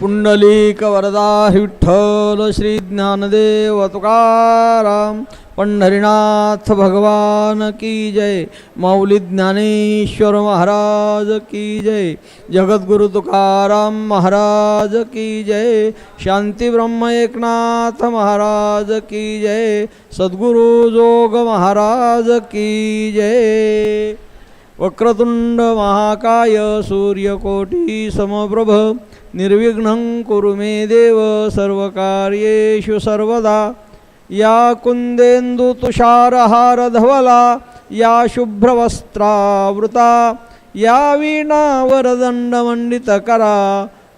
पुंडलिक वरदा विठ्ठल श्री ज्ञानदेव तुकाराम पंढरीनाथ भगवान की जय माऊली ज्ञानेश्वर महाराज की जय जगद्गुरु तुकाराम महाराज की जय शांती ब्रह्म एकनाथ महाराज की जय सद्गुरु जोग महाराज की जय। वक्रतुंड महाकाय सूर्यकोटी समप्रभ निर्विघ्नं कुरु मे देव सर्वकार्येषु सर्वदा। या कुन्देन्दुतुषारहारधवला या शुभ्रवस्त्रावृता या वीणा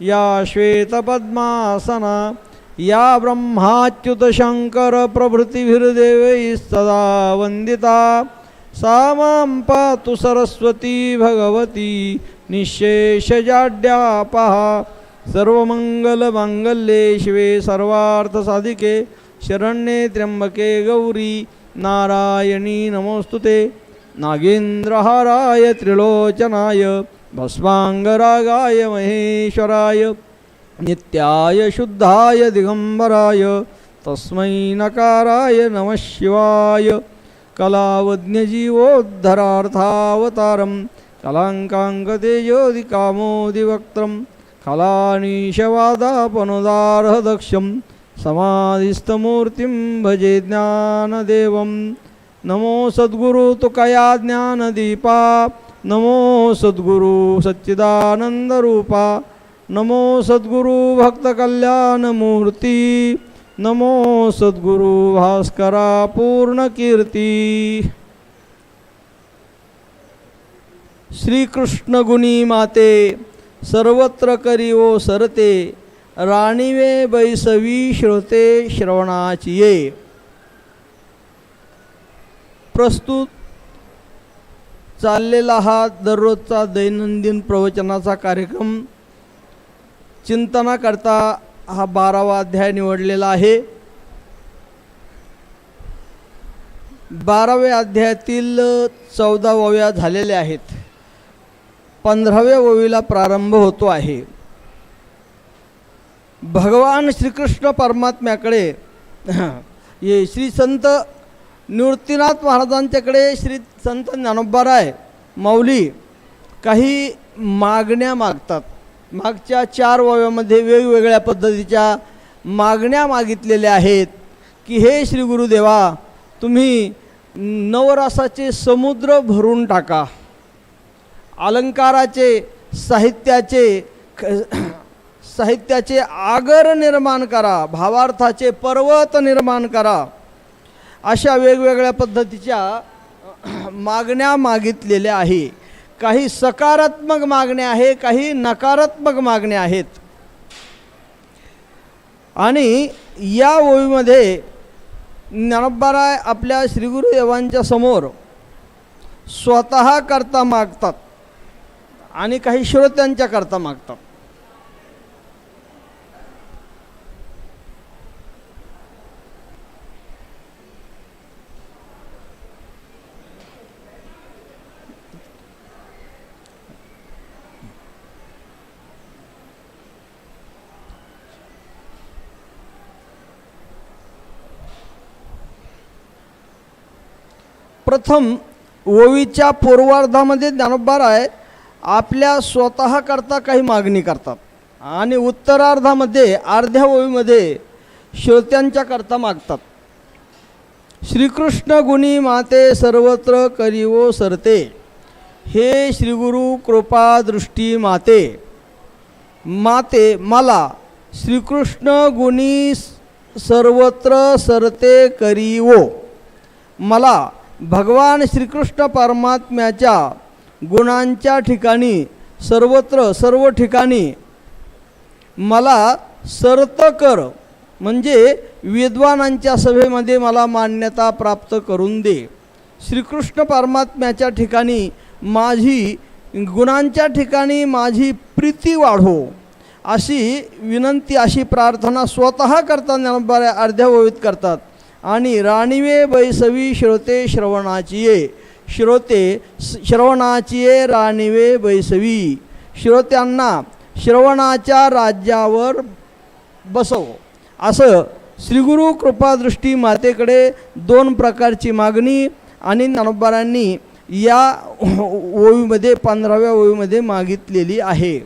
या श्वेतपद्मासना या ब्रह्माच्युतशङ्करप्रभृतिभिर्देवैस्तदा वन्दिता। सदा सा मां पातु सरस्वती भगवती निःशेषजाड्यापहा। सर्वमङ्गलमाङ्गल्ये शिवे सर्वार्थसाधिके शरण्ये त्र्यंबके गौरी नारायणी नमोऽस्तु ते नागेन्द्रहाराय त्रिलोचनाय भस्माङ्गरागाय महेश्वराय नित्याय शुद्धाय दिगम्बराय तस्मै नकाराय नमः शिवाय। कलावज्ञजीवोद्धरार्थावतारं कलाङ्काङ्कतेजोदिकामोदिवक्त्रं कलानीशवादापनुदारहदक्षं समाधिस्थमूर्तिं भजे ज्ञानदेवं। नमो सद्गुरु तुकया ज्ञानदीपा। नमो सद्गुरु सच्चिदानन्दरूपा। नमो सद्गुरु भक्तकल्याणमूर्ती। नमो सद्गुरु भास्करा पूर्णकीर्ती माते सर्वत्र करी सरते राणीवे बैसवी श्रोते श्रवणाची ये. प्रस्तुत चाललेला हा दररोजचा दैनंदिन प्रवचनाचा कार्यक्रम चिंतनाकरता हा बारावा अध्याय निवडलेला आहे. बाराव्या अध्यायातील चौदाव्या झालेल्या आहेत. पंधराव्या ओवीला प्रारंभ होतो आहे. भगवान श्रीकृष्ण परमात्म्याकडे ये श्री संत निवृत्तीनाथ महाराजांच्याकडे श्री संत ज्ञानोबाराय माऊली काही मागण्या मागतात. मागच्या चार ओव्यामध्ये वेगवेगळ्या पद्धतीच्या मागण्या मागितलेल्या आहेत की हे श्री गुरुदेवा तुम्ही नवरासाचे समुद्र भरून टाका. अलंकाराचे साहित्याचे साहित्याचे आगर निर्माण करा भावार्थाचे पर्वत निर्माण करा. अशा वेगवेगळ्या पद्धतीच्या मागण्या मागितलेल्या आहे. काही सकारात्मक मागण्या आहे काही नकारात्मक मागण्या आहेत. आणि या ओळीमध्ये ज्ञानोबाराय आपल्या श्रीगुरुदेवांच्या समोर स्वतः करता मागतात. आणि काही श्रोत्यांच्याकरता मागतात. प्रथम ओवीच्या पूर्वार्धामध्ये ज्ञानोबाराय आपल्या स्वतःकरता काही मागणी करतात. आणि उत्तरार्धामध्ये अर्ध्या ओळीमध्ये श्रोत्यांच्याकरता मागतात. श्रीकृष्ण गुणी माते सर्वत्र करिवो सरते. हे श्रीगुरु कृपादृष्टी माते. माते मला श्रीकृष्ण गुणी सर्वत्र सरते करिवो. मला भगवान श्रीकृष्ण परमात्म्याच्या गुणांच्या ठिकाणी सर्वत्र सर्व ठिकाणी मला सरत कर म्हणजे विद्वानांच्या सभेमध्ये मला मान्यता प्राप्त करून दे. श्रीकृष्ण परमात्म्याच्या ठिकाणी माझी गुणांच्या ठिकाणी माझी प्रीती वाढो. अशी विनंती अशी प्रार्थना स्वतः करताना बऱ्या अर्ध्याभवीत करतात. आणि राणीवे बैसवी श्रोते श्रवणाची ये. श्रोते श्रवणाचे श्रवणाची राणीवे बैसवी श्रोत्यांना श्रवणाच्या राज्यावर बसव. असं श्रीगुरु कृपादृष्टी मातेकडे दोन प्रकारची मागणी आणि ज्ञानोबारांनी या ओवीमध्ये पंधराव्या ओवीमध्ये मागितलेली आहे.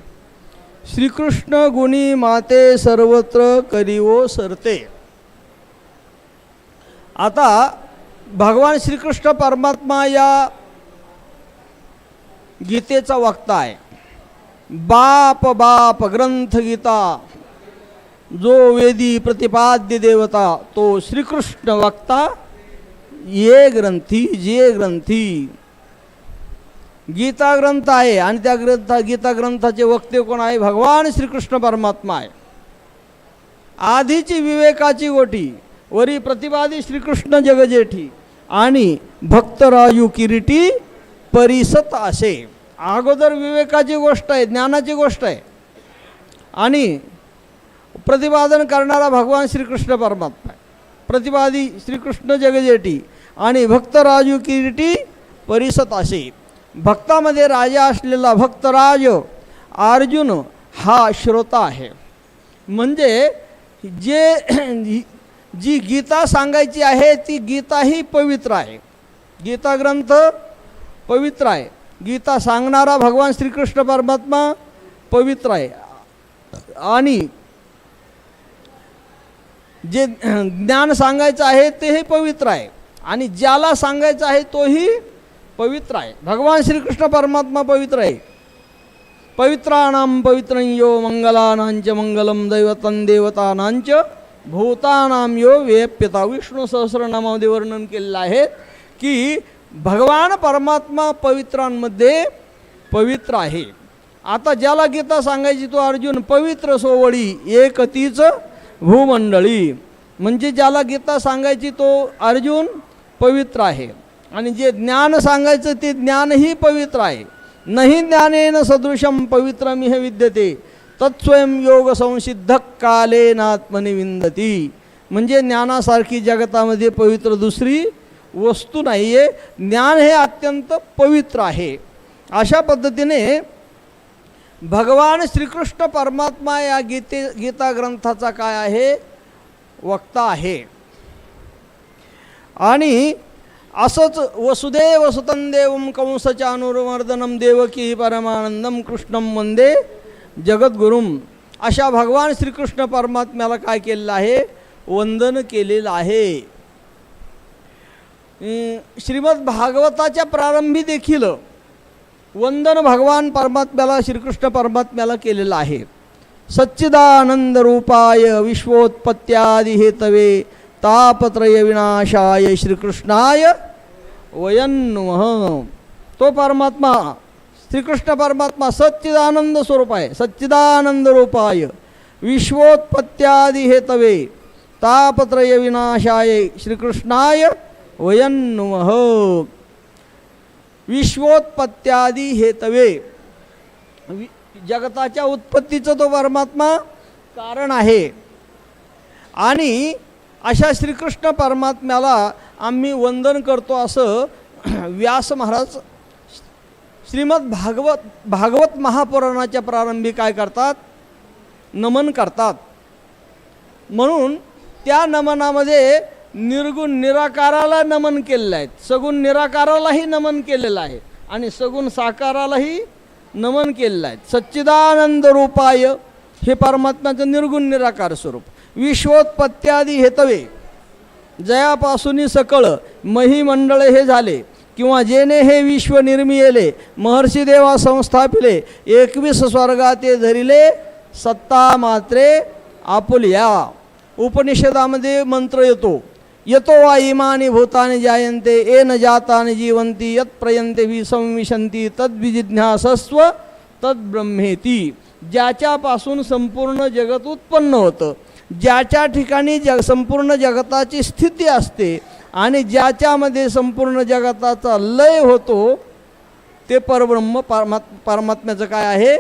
श्रीकृष्ण गुणी माते सर्वत्र करीवो सरते. आता भगवान श्रीकृष्ण परमात्मा या गीतेचा वक्ता आहे बाप बाप ग्रंथ गीता जो वेदी प्रतिपाद्य देवता तो श्रीकृष्ण वक्ता ये ग्रंथी जे ग्रंथी. गीता ग्रंथ आहे आणि त्या ग्रंथ गीता ग्रंथाचे वक्ते कोण आहे? भगवान श्रीकृष्ण परमात्मा आहे. आधीची विवेकाची गोटी वरी प्रतिपादी श्रीकृष्ण जगजेठी. आणि भक्तरायू किरीटी परिसत असे. अगोदर विवेकाची गोष्ट आहे ज्ञानाची गोष्ट आहे. आणि प्रतिपादन करणारा भगवान श्रीकृष्ण परमात्मा आहे. प्रतिपादी श्रीकृष्ण जगजेटी आणि भक्तराजू किरीटी परिसत असे. भक्तामध्ये राजा असलेला भक्तराज अर्जुन हा श्रोता आहे. म्हणजे जे जी गीता सांगायची आहे ती गीता ही पवित्र आहे. गीता ग्रंथ पवित्र आहे. गीता सांगणारा भगवान श्रीकृष्ण परमात्मा पवित्र आहे. आणि जे ज्ञान सांगायचं आहे तेही पवित्र आहे. आणि ज्याला सांगायचं आहे तोही पवित्र आहे. भगवान श्रीकृष्ण परमात्मा पवित्र आहे. पवित्राणाम पवित्रं यो मंगलानांच मंगलम दैवतं देवतानांच भूतानाम यो वेप्यता। विष्णू सहस्रनामामध्ये वर्णन केलेलं आहे की भगवान परमात्मा पवित्रांमध्ये पवित्र आहे. आता ज्याला गीता सांगायची तो अर्जुन पवित्र सोवळी एकतीच भूमंडळी. म्हणजे ज्याला गीता सांगायची तो अर्जुन पवित्र आहे. आणि जे ज्ञान सांगायचं ते ज्ञानही पवित्र आहे. नाही ज्ञानेन सदृशम पवित्रमिह विद्यते. तत्स्वयं योग संसिद्ध कालेनात्मनि विंदती म्हणजे ज्ञानासारखी जगतामध्ये पवित्र दुसरी वस्तू नाही आहे ज्ञान हे अत्यंत पवित्र आहे. अशा पद्धतीने भगवान श्रीकृष्ण परमात्मा या गीते गीता ग्रंथाचा काय आहे? वक्ता आहे. आणि असंच वसुदेव सुतं कंसच्या कंसचानुर्वर्धनम देवकी परमानंदम कृष्णम वंदे जगद्गुरुम अशा भगवान श्रीकृष्ण परमात्म्याला काय केलेलं आहे? वंदन केलेलं आहे. श्रीमद भागवताच्या प्रारंभी देखील वंदन भगवान परमात्म्याला श्रीकृष्ण परमात्म्याला केलेलं आहे. सच्चिदानंद रूपाय विश्वोत्पत्त्यादि हेतवे तापत्रय विनाशाय श्रीकृष्णाय वयन्मह तो परमात्मा श्रीकृष्ण परमात्मा सच्चिदानंद स्वरूप आहे सच्चिदानंद रूपाय विश्वोत्पत्त्यादी हेतवे तापत्रय विनाशाय श्रीकृष्णाय वयन्नुमः विश्वोत्पत्त्यादी हेतवे वि जगताच्या उत्पत्तीचं तो परमात्मा कारण आहे. आणि अशा श्रीकृष्ण परमात्म्याला आम्ही वंदन करतो असं व्यास महाराज श्रीमद भागवत भागवत महापुराणाच्या प्रारंभी काय करतात? नमन करतात. म्हणून त्या नमनामध्ये निर्गुण निराकाराला नमन केलेलं आहे. सगुण निराकारालाही नमन केलेलं आहे. आणि सगुण साकारालाही नमन केलेलं आहे. सच्चिदानंद रूपाय हे परमात्म्याचं निर्गुण निराकार स्वरूप. विश्वोत्पत्त्यादी हेतवे. जयापासून सकळ महिमंडळ हे झाले. किंवा जेने हे विश्व निर्मियले महर्षी देवा संस्थापिले एकवीस स्वर्गाते धरिले सत्ता मात्रे आपुल्या. उपनिषदामध्ये मंत्र येतो यतो वा इमानी भूतानि जायन्ते येन जातानि जीवन्ति यत् प्रयन्ते वि संविशन्ति तद्विजिज्ञासस्व तद्ब्रह्मेती ज्याच्यापासून संपूर्ण जगत उत्पन्न होतं ज्याच्या ठिकाणी जग संपूर्ण जगताची स्थिती असते आणि ज्याच्यामध्ये संपूर्ण जगताचा लय होतो ते परब्रह्म परमात् परमात्म्याचं काय आहे?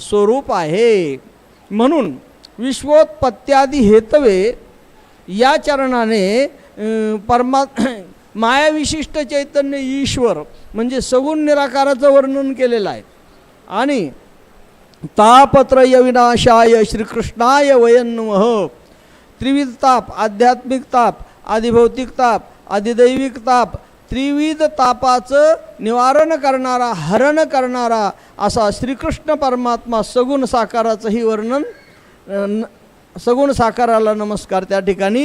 स्वरूप आहे. म्हणून विश्वोत्पत्त्यादी हेतवे या चरणाने परमा मायाविशिष्ट चैतन्य ईश्वर म्हणजे सगुण निराकाराचं वर्णन केलेलं आहे. आणि तापत्रय विनाशाय श्रीकृष्णाय वयन्मह त्रिविध ताप आध्यात्मिक ताप आदिभौतिक ताप आदिदैविक ताप त्रिविध तापाचं निवारण करणारा हरण करणारा असा श्रीकृष्ण परमात्मा सगुण साकाराचंही वर्णन न- सगुण साकाराला नमस्कार त्या ठिकाणी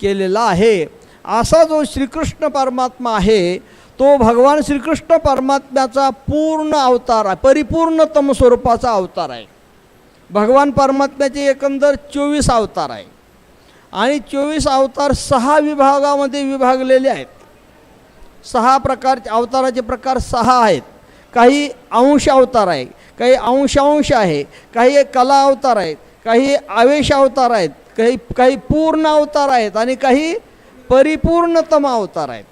केलेला आहे. असा जो श्रीकृष्ण परमात्मा आहे तो भगवान श्रीकृष्ण परमात्म्याचा पूर्ण अवतार आहे परिपूर्णतम स्वरूपाचा अवतार आहे. भगवान परमात्म्याचे एकंदर चोवीस अवतार आहे. आणि चोवीस अवतार सहा विभागामध्ये विभागलेले आहेत. सहा प्रकारचे अवताराचे प्रकार सहा आहेत. काही अंश अवतार आहे काही अंशांश आहे काही कला अवतार आहेत काही आवेश अवतार आहेत काही काही पूर्ण अवतार आहेत आणि काही परिपूर्णतम अवतार आहेत.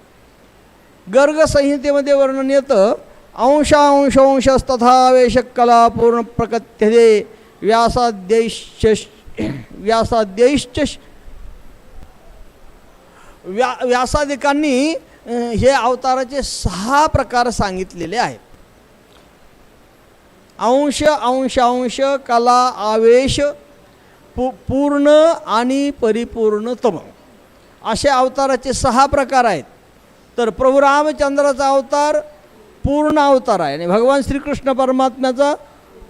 गर्ग संहितेमध्ये वर्णन येतं अंशांशंशस्तथावेश कला पूर्ण प्रकथ्यते व्यासाद्यैश्च व्यासाद्यैश्च व्या व्यासादिकांनी हे अवताराचे सहा प्रकार सांगितलेले आहेत. अंश अंशांश कला आवेश पू पूर्ण आणि परिपूर्णतम. असे अवताराचे सहा प्रकार आहेत. तर प्रभू रामचंद्राचा अवतार पूर्ण अवतार आहे आणि भगवान श्रीकृष्ण परमात्म्याचा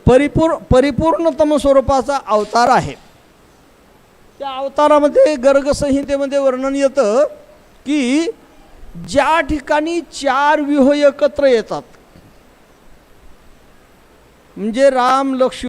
परिपूर्ण परिपूर्णतम स्वरूपाचा अवतार आहे. त्या अवतारामध्ये गर्ग संहितेमध्ये वर्णन येतं की ज्या ठिकाणी चार व्यूह एकत्र येतात. म्हणजे राम लक्ष्मी